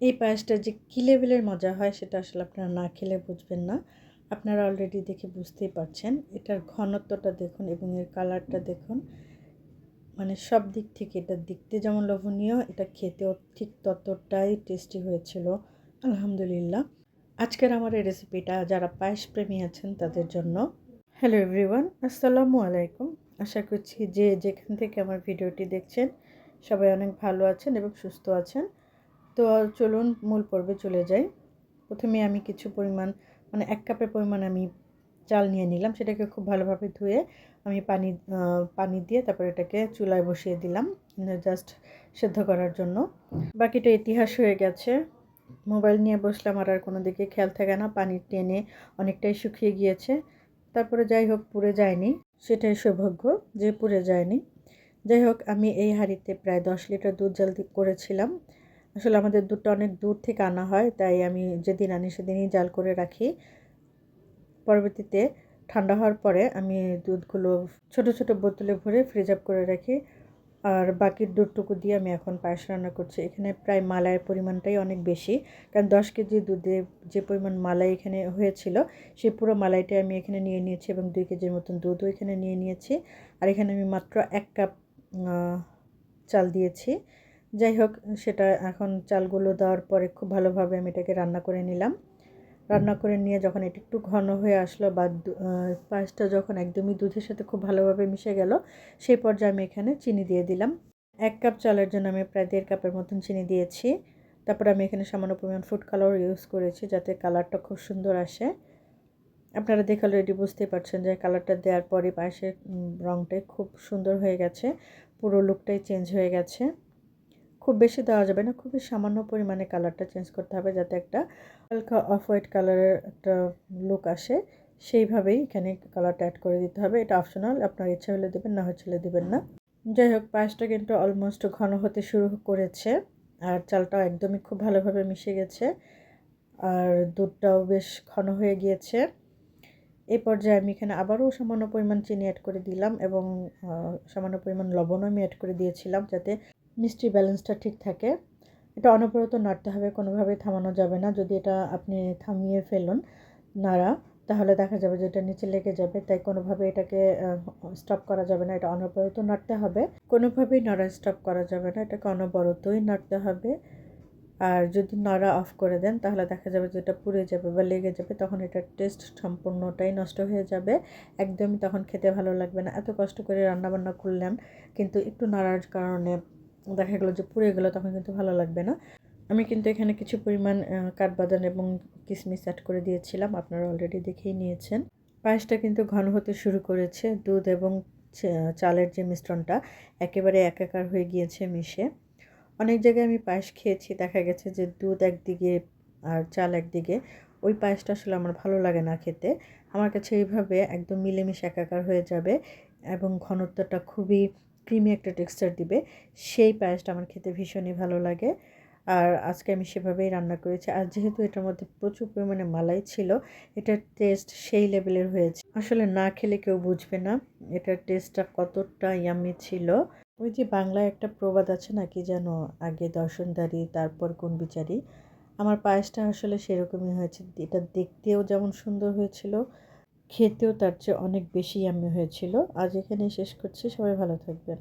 এই পায়েসটা যে কী লেভেলের মজা হয় সেটা আসলে আপনারা না খেলে বুঝবেন না। আপনারা অলরেডি দেখে বুঝতেই পারছেন। এটার ঘনত্বটা দেখুন এবং এর কালারটা দেখুন। মানে সব দিক থেকে এটা দেখতে যেমন লোভনীয়, এটা খেতেও ঠিক ততটাই টেস্টি হয়েছিল। আলহামদুলিল্লাহ। আজকের আমার এই রেসিপিটা যারা পায়েস প্রেমী আছেন তাদের জন্য। হ্যালো এভরিওয়ান আসসালামু আলাইকুম। আশা করছি যে যেখান থেকে আমার ভিডিওটি দেখছেন, সবাই অনেক ভালো আছেন এবং সুস্থ আছেন। তো চলুন মূল পর্বে চলে যাই। প্রথমে আমি কিছু পরিমাণ মানে এক কাপের পরিমাণ আমি চাল নিয়ে নিলাম। সেটাকে খুব ভালোভাবে ধুয়ে আমি পানি পানি দিয়ে তারপর এটাকে চুলায় বসিয়ে দিলাম জাস্ট সেদ্ধ করার জন্য। বাকিটা ইতিহাস হয়ে গেছে। মোবাইল নিয়ে বসলাম, আর আর কোনো দিকে খেয়াল থাকে না। পানি টেনে অনেকটাই শুকিয়ে গিয়েছে। তারপরে যাই হোক, পুড়ে যায়নি। সেটাই সৌভাগ্য যে পুড়ে যায়নি। যাই হোক, আমি এই হাঁড়িতে প্রায় দশ লিটার দুধ জাল করেছিলাম। আসলে আমাদের দুধটা অনেক দূর থেকে আনা হয়, তাই আমি যেদিন আনি সেদিনই জাল করে রাখি। পরবর্তীতে ঠান্ডা হওয়ার পরে আমি দুধগুলো ছোট ছোট বোতলে ভরে ফ্রিজ আপ করে রাখি। আর বাকির দুধটুকু দিয়ে আমি এখন পায়েস রান্না করছি। এখানে প্রায় মালাইয়ের পরিমাণটাই অনেক বেশি, কারণ দশ কেজি দুধে যে পরিমাণ মালাই এখানে হয়েছিল, সেই পুরো মালাইটাই আমি এখানে নিয়ে নিয়েছি এবং দুই কেজির মতন দুধও এখানে নিয়ে নিয়েছি। আর এখানে আমি মাত্র এক কাপ চাল দিয়েছি। যাই হোক, সেটা এখন চালগুলো দেওয়ার পরে খুব ভালোভাবে আমি এটাকে রান্না করে নিলাম। রান্না করে নিয়ে যখন এটি একটু ঘন হয়ে আসলো বা পায়েসটা যখন একদমই দুধের সাথে খুব ভালোভাবে মিশে গেল, সেই পর্যায়ে আমি এখানে চিনি দিয়ে দিলাম। এক কাপ চালের জন্য আমি প্রায় দেড় কাপের মতন চিনি দিয়েছি। তারপর আমি এখানে সামান্য পরিমাণ ফুড কালার ইউজ করেছি যাতে কালারটা খুব সুন্দর আসে। আপনারা দেখে অলরেডি বুঝতে পারছেন যে কালারটা দেওয়ার পরে পায়েসের রঙটাই খুব সুন্দর হয়ে গেছে। পুরো লুকটাই চেঞ্জ হয়ে গেছে। খুব বেশি দেওয়া যাবে না। খুবই সামান্য পরিমাণে কালারটা চেঞ্জ করতে হবে যাতে একটা হালকা অফ হোয়াইট কালারের একটা লুক আসে। সেইভাবেই এখানে কালারটা অ্যাড করে দিতে হবে। এটা অপশনাল আপনার ইচ্ছা হলে দেবেন, না হচ্ছে দেবেন না। যাই হোক, পায়েসটা কিন্তু অলমোস্ট ঘন হতে শুরু করেছে আর চালটাও একদমই খুব ভালোভাবে মিশে গেছে আর দুধটাও বেশ ঘন হয়ে গিয়েছে। এই পর্যায়ে আমি এখানে আবারও সামান্য পরিমাণ চিনি অ্যাড করে দিলাম এবং সামান্য পরিমাণ লবণও আমি অ্যাড করে দিয়েছিলাম যাতে মিষ্টি ব্যালেন্সটা ঠিক থাকে। এটা অনবরত নাড়তে হবে, কোনোভাবেই থামানো যাবে না। যদি এটা আপনি থামিয়ে ফেলুন নাড়া, তাহলে দেখা যাবে যে এটা নিচে লেগে যাবে। তাই কোনোভাবে এটাকে স্টপ করা যাবে না। এটা অনবরত নাড়তে হবে। কোনোভাবেই নাড়া স্টপ করা যাবে না। এটাকে অনবরতই নাড়তে হবে। আর যদি নাড়া অফ করে দেন, তাহলে দেখা যাবে যে এটা পুড়ে যাবে বা লেগে যাবে। তখন এটার টেস্ট সম্পূর্ণটাই নষ্ট হয়ে যাবে। একদমই তখন খেতে ভালো লাগবে না। এত কষ্ট করে রান্নাবান্না করলেন, কিন্তু একটু নাড়ার কারণে দেখা গেলো যে পুড়ে গেলো, তখন কিন্তু ভালো লাগবে না। আমি কিন্তু এখানে কিছু পরিমাণ কাঠবাদাম এবং কিশমিশ অ্যাড করে দিয়েছিলাম, আপনারা অলরেডি দেখেই নিয়েছেন। পায়েসটা কিন্তু ঘন হতে শুরু করেছে, দুধ এবং চালের যে মিশ্রণটা একেবারে একাকার হয়ে গিয়েছে মিশে। অনেক জায়গায় আমি পায়েস খেয়েছি, দেখা গেছে যে দুধ একদিকে আর চাল একদিকে, ওই পায়েসটা আসলে আমার ভালো লাগে না খেতে। আমার কাছে এইভাবে একদম মিলেমিশে একাকার হয়ে যাবে এবং ঘনত্বটা খুবই ক্রিমি একটা টেক্সচার দিবে, সেই পায়েসটা আমার খেতে ভীষণই ভালো লাগে। আর আজকে আমি সেভাবেই রান্না করেছি। আর যেহেতু এটার মধ্যে প্রচুর পরিমাণে মালাই ছিল, এটার টেস্ট সেই লেভেলের হয়েছে। আসলে না খেলে কেউ বুঝবে না এটার টেস্টটা কতটা ইয়ামি ছিল। ওই যে বাংলায় একটা প্রবাদ আছে নাকি যেন আগে দর্শনদারি, তারপর কোন বিচারি? আমার পায়েসটা আসলে সেরকমই হয়েছে। এটা দেখতেও যেমন সুন্দর হয়েছিল খেতেও তার চেয়ে অনেক বেশি আমি হয়েছিল। আজ এখানেই শেষ করছি। সবাই ভালো থাকবেন।